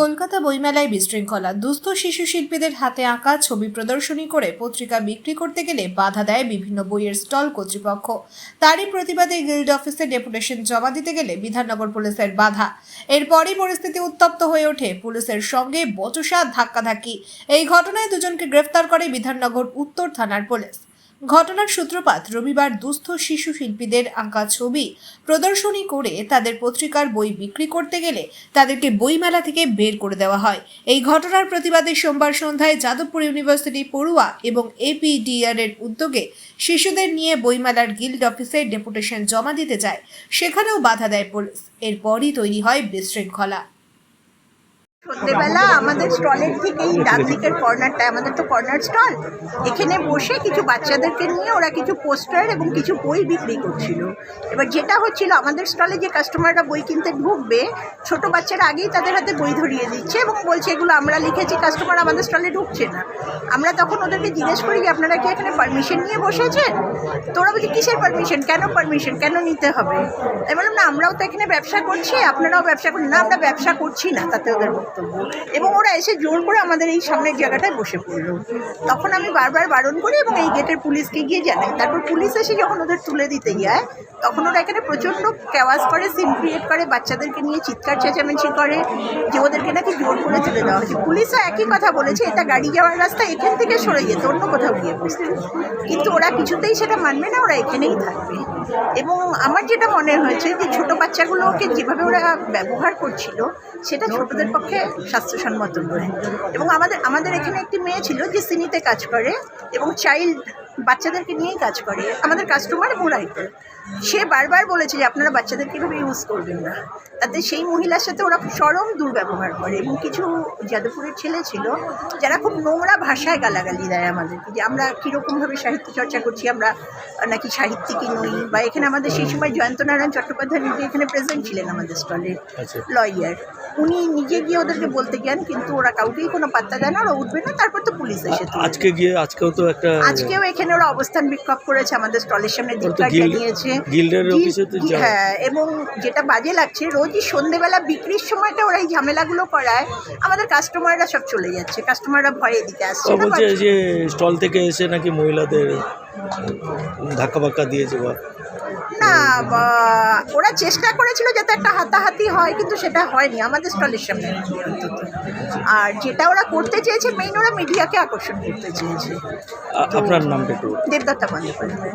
কলকাতা বইমেলায় বিশৃঙ্খলা। দুস্থ শিশু শিল্পীদের হাতে আঁকা, ছবি প্রদর্শনী করে পত্রিকা বিক্রি করতে গেলে বাধা দেয় বিভিন্ন বইয়ের স্টল কর্তৃপক্ষ। তারই প্রতিবাদে গিল্ড অফিসে ডেপুটেশন জমা দিতে গেলে বিধাননগর পুলিশের বাধা। এরপরই পরিস্থিতি উত্তপ্ত হয়ে ওঠে পুলিশের সঙ্গে বচসা ধাক্কাধাক্কি। এই ঘটনায় দুজনকে গ্রেফতার করে বিধাননগর উত্তর থানার পুলিশ। ঘটনার সূত্রপাত রবিবার দুস্থ শিশু শিল্পীদের আঁকা ছবি প্রদর্শনী করে তাদের পত্রিকার বই বিক্রি করতে গেলে তাদেরকে বইমেলা থেকে বের করে দেওয়া হয়। এই ঘটনার প্রতিবাদে সোমবার সন্ধ্যায় যাদবপুর ইউনিভার্সিটি পড়ুয়া এবং এপিডিআর এর উদ্যোগে শিশুদের নিয়ে বইমেলার গিল্ড অফিসে ডেপুটেশন জমা দিতে যায়। সেখানেও বাধা দেয় পুলিশ। এরপরই তৈরি হয় বিশৃঙ্খলা। সন্ধ্যেবেলা আমাদের স্টলের থেকেই ডান দিকের কর্নারটা আমাদের তো কর্নার স্টল। এখানে বসে কিছু বাচ্চাদেরকে নিয়ে ওরা কিছু পোস্টার এবং কিছু বই বিক্রি করছিল। এবার যেটা হচ্ছিল, আমাদের স্টলে যে কাস্টমাররা বই কিনতে ঢুকবে, ছোট বাচ্চারা আগেই তাদের হাতে বই ধরিয়ে দিচ্ছে এবং বলছে, এগুলো আমরা লিখেছি, কাস্টমার আমাদের স্টলে ঢুকছে না। আমরা তখন ওদেরকে জিজ্ঞেস করি যে আপনারা কি এখানে পারমিশন নিয়ে বসেছেন? তো ওরা বলছে, কিসের পারমিশন কেন পারমিশন কেন নিতে হবে? বললাম, না, আমরাও তো এখানে ব্যবসা করছি, আপনারাও ব্যবসা করেন না, আমরা ব্যবসা করছি না, তাতে ওদের বক্তব্য এবং ওরা এসে জোর করে আমাদের এই সামনের জায়গাটায় বসে পড়ল। তখন আমি বারবার বারণ করি এবং এই গেটের পুলিশকে গিয়ে জানাই। তারপর পুলিশ এসে যখন ওদের তুলে দিতে যায়, তখন ওরা এখানে প্রচণ্ড ক্যাওয়াজ করে সিন ক্রিয়েট করে, বাচ্চাদেরকে নিয়ে চিৎকার, চেঁচামেচি করে, যে ওদেরকে নাকি জোর করে তুলে দেওয়া হয়েছে। পুলিশও একই কথা বলেছে, এটা গাড়ি যাওয়ার রাস্তা, এখান থেকে সরে যেত, অন্য কোথাও গিয়ে বসতে। কিন্তু ওরা কিছুতেই সেটা মানবে না, ওরা এখানেই থাকবে। এবং আমার যেটা মনে হয়েছে যে ছোট বাচ্চাগুলোকে যেভাবে ওরা ব্যবহার করছিল, সেটা ছোটদের পক্ষে স্বাস্থ্যসম্মত করে। এবং আমাদের আমাদের এখানে একটি মেয়ে ছিল যে সিনিতে কাজ করে এবং চাইল্ড বাচ্চাদেরকে নিয়েই কাজ করে। আমাদের কাস্টমার এবং রাইটার সে বারবার বলেছে যে আপনারা বাচ্চাদেরকে এভাবে ইউজ করবেন না। তাতে সেই মহিলার সাথে ওরা খুব চরম দুর্ব্যবহার করে এবং কিছু যাদবপুরের ছেলে ছিল যারা খুব নোংরা ভাষায় গালাগালি দেয় আমাদেরকে যে আমরা কীরকমভাবে সাহিত্য চর্চা করছি আমরা নাকি সাহিত্যিকই নই বা এখানে আমাদের সেই সময় জয়ন্ত নারায়ণ চট্টোপাধ্যায় নিজে এখানে প্রেজেন্ট ছিলেন আমাদের স্টলে আচ্ছা। লয়ার উনি নিজে গিয়ে ওদেরকে বলতে যান কিন্তু ওরা কাউকেই কোনো পাত্তা দেয় না ওরা উঠবে না তারপর তো পুলিশ এসে আজকে গিয়ে আজকেও তো একটা আজকেও এখানে ওরা অবস্থান বিক্ষোভ করেছে আমাদের স্টলের সামনে যাওয়া। হ্যাঁ এবং যেটা বাজে লাগছে রোজই সন্ধেবেলা বিক্রির সময়টা ওরা এই ঝামেলাগুলো করায় আমাদের কাস্টমাররা সব চলে যাচ্ছে কাস্টমাররা ভয়ে এদিকে আসছে বলছে যে স্টল থেকে এসে নাকি মহিলাদের ধাক্কা বাক্কা দিয়েছে বা ওরা চেষ্টা করেছিল যাতে একটা হাতাহাতি হয় কিন্তু সেটা হয়নি আমাদের স্টলের সামনে। আর যেটা ওরা করতে চেয়েছে মেইন ওরা মিডিয়াকে আকর্ষণ করতে চেয়েছে। আপনার নামটা দেবদত্তা বন্দ্যোপাধ্যায়